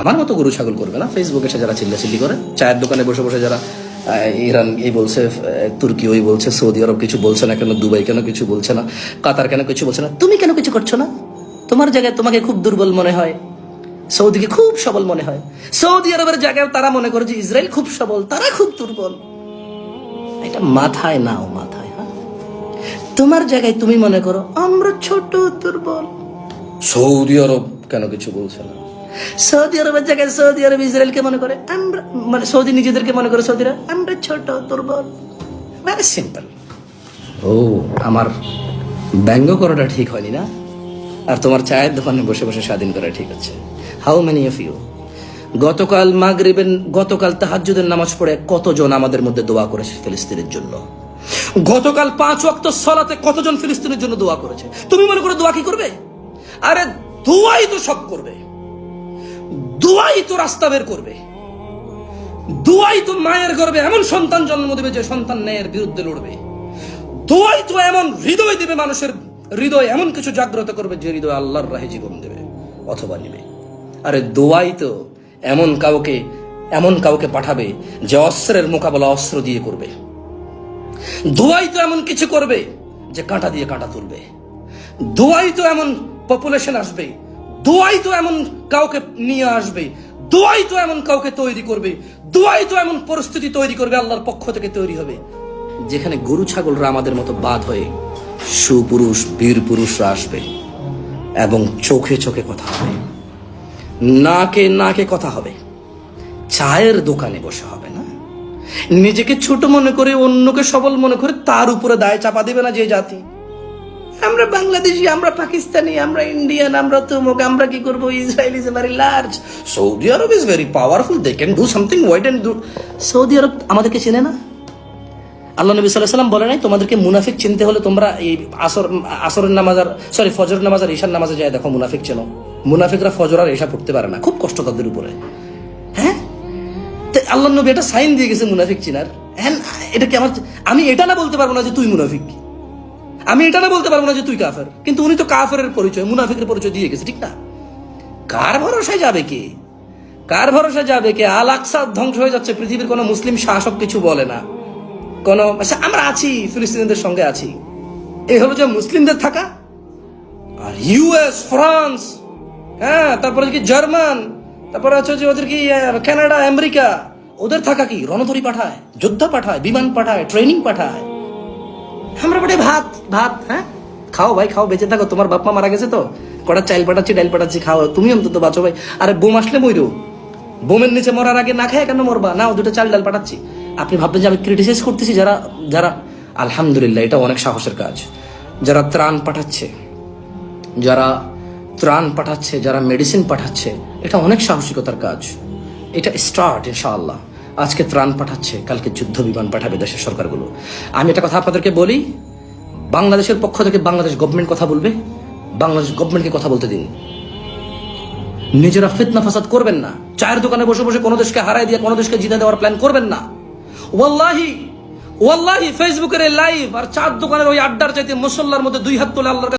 আমার মতো গরু ছাগল করবে না। ফেসবুকে এসে যারা চিল্লাচিল্লি করে, চায়ের দোকানে বসে বসে যারা ইরান এই বলছে তুর্কি ওই বলছে, সৌদি আরব কিছু বলছে না কেন, দুবাই কেন কিছু বলছে না, কাতার কেন কিছু বলছে না, তুমি কেন কিছু করছ না? তোমার জায়গায় তোমাকে খুব দুর্বল মনে হয়, সৌদিকে খুব সবল মনে হয়। সৌদি আরবের জায়গায় তারা মনে করে যে ইসরায়েল খুব সবল, তারা খুব দুর্বল। এটা মাথায় নাও, মাথায় হ্যাঁ? তোমার জায়গায় তুমি মনে করো, আমরা ছোট দুর্বল। সৌদি আরব কেন কিছু বলছে না? সৌদি আরবের জায়গায় সৌদি আরব ইসরায়েলকে মনে করে, আমরা মানে সৌদি নিজেদেরকে মনে করে সৌদিরা, আমরা ছোট, দুর্বল। ভেরি সিম্পল ও, আমার ব্যঙ্গ করাটা ঠিক হয়নি না? আর তোমার চায়ের দোকানে বসে বসে স্বাধীন করা ঠিক আছে। হাউ মেনি অফ ইউ গতকাল মাগরিবের, গতকাল তাহাজ্জুদের নামাজ পড়ে কতজন আমাদের মধ্যে দোয়া করেছে ফিলিস্তিনের জন্য? গতকাল পাঁচ ওয়াক্ত সলাতে কতজন ফিলিস্তিনের জন্য দোয়া করেছে? তুমি মনে করে দোয়া কি করবে? আরে, দোয়াই তো সব করবে। দোয়াই তো রাস্তা বের করবে। দুয়াই তো মায়ের গর্বে এমন সন্তান জন্ম দেবে যে সন্তান ন্যায়ের বিরুদ্ধে লড়বে। দোয়াই তো এমন হৃদয় দেবে, মানুষের হৃদয় এমন কিছু জাগ্রত করবে যে হৃদয় আল্লাহর রাহে জীবন দেবে, অথবা নিবে। আরে দোয়াই তো এমন কাউকে এমন কাউকে পাঠাবে যে অস্ত্রের মোকাবেলা অস্ত্র দিয়ে করবে। দোয়াই তো এমন কিছু করবে যে কাঁটা দিয়ে কাঁটা তুলবে। দোয়াই তো এমন পপুলেশন আসবে দোয়াই তো এমন কাউকে নিয়ে আসবে, দোয়াই তো এমন কাউকে তৈরি করবে, দোয়াই তো এমন পরিস্থিতি তৈরি করবে আল্লাহর পক্ষ থেকে তৈরি হবে। যেখানে গরু ছাগলরা আমাদের মতো বাদ হয়ে সুপুরুষ, বীর পুরুষরা আসবে এবং চোখে চোখে কথা হবে, নাকে নাকে কথা হবে। চায়ের দোকানে বসে হবে না? নিজেকে ছোট মনে করে, অন্যকে সবল মনে করে তার উপরে দায় চাপা দেবে না যে জাতি। আমরা বাংলাদেশি, আমরা পাকিস্তানি, আমরা ইন্ডিয়ান, আমরা তুমুক, আমরা কি করব? Israel is very large Saudi Arab is very powerful they can do something wide and do Saudi Arab আমাদেরকে চেনে না? আল্লাহ নবী সাল্লাহ সাল্লাম বলে নাই, তোমাদেরকে মুনাফিক চিনতে হলে তোমরা এই আসর আসরের নামাজ আর সরি ফজর নামাজ আর ঈশার নামাজে যায় দেখো, মুনাফিক চেনো। মুনাফিকরা ফজর আর ঈশা পড়তে পারে না, খুব কষ্ট তাদের উপরে। হ্যাঁ? তো আল্লাহ নবী এটা সাইন দিয়ে গেছে মুনাফিক চিনার। হ্যাঁ এটা কি আমার আমি এটা না বলতে পারব না যে তুই মুনাফিক? আমি এটা না বলতে পারব না যে তুই কাফের কিন্তু উনি তো কাফের পরিচয় মুনাফিকের পরিচয় দিয়ে গেছে ঠিক না? কার ভরসায় যাবে কে? কার ভরসায় যাবে কে? আল আকসা ধ্বংস হয়ে যাচ্ছে পৃথিবীর কোনো মুসলিম শাসক কিছু বলে না। কোনো আচ্ছা, আমরা আছি ফিলিস্তিনিদের সঙ্গে আছি। এই হলো যে মুসলিমদের থাকা আর ইউএস ফ্রান্স হ্যাঁ তারপরে কি জার্মান তারপরে হচ্ছে যে ওদের কি কানাডা আমেরিকা ওদের থাকা কি? রণতরী পাঠায় যোদ্ধা পাঠায় বিমান পাঠায় ট্রেনিং পাঠায়। ভাত হ্যাঁ? খাও ভাই, খাও, বেঁচে থাকো। তোমার বাপ মা মারা গেছে তো? কটা চাইল পাঠাচ্ছি, ডাইল পাঠাচ্ছি, খাও। তুমি অন্তত বাঁচো ভাই। আরে বোম আসলে মইরো। বোমের নিচে মরার আগে না খায় কেন মরবা? না দুটো চাল, ডাল পাঠাচ্ছি। আপনি ভাববেন যে আমি ক্রিটিসাইজ করতেছি, যারা যারা আলহামদুলিল্লাহ, এটা অনেক সাহসের কাজ। যারা ত্রাণ পাঠাচ্ছে, যারা ত্রাণ পাঠাচ্ছে, যারা মেডিসিন পাঠাচ্ছে, এটা অনেক সাহসিকতার কাজ। এটা স্টার্ট ইনশাআল্লাহ। আজকে ত্রাণ পাঠাচ্ছে, কালকে যুদ্ধ বিমান পাঠাবে দেশের সরকারগুলো। আমি একটা কথা আপনাদেরকে বলি বাংলাদেশের পক্ষ থেকে বাংলাদেশ গভর্নমেন্ট কথা বলবে, বাংলাদেশ গভর্নমেন্টকে কথা বলতে দিন। নিজেরা ফিতনা ফাসাদ করবেন না। চায়ের দোকানে বসে বসে কোনো দেশকে হারাই দিয়ে কোনো দেশকে জিতে দেওয়ার প্ল্যান করবেন না। ওয়াল্লাহি ওয়াল্লাহি ফেসবুকের লাইভ আর চার দোকানের ওই আড্ডার চাইতে মুসল্লার মধ্যে দুই হাত তোলে আল্লাহর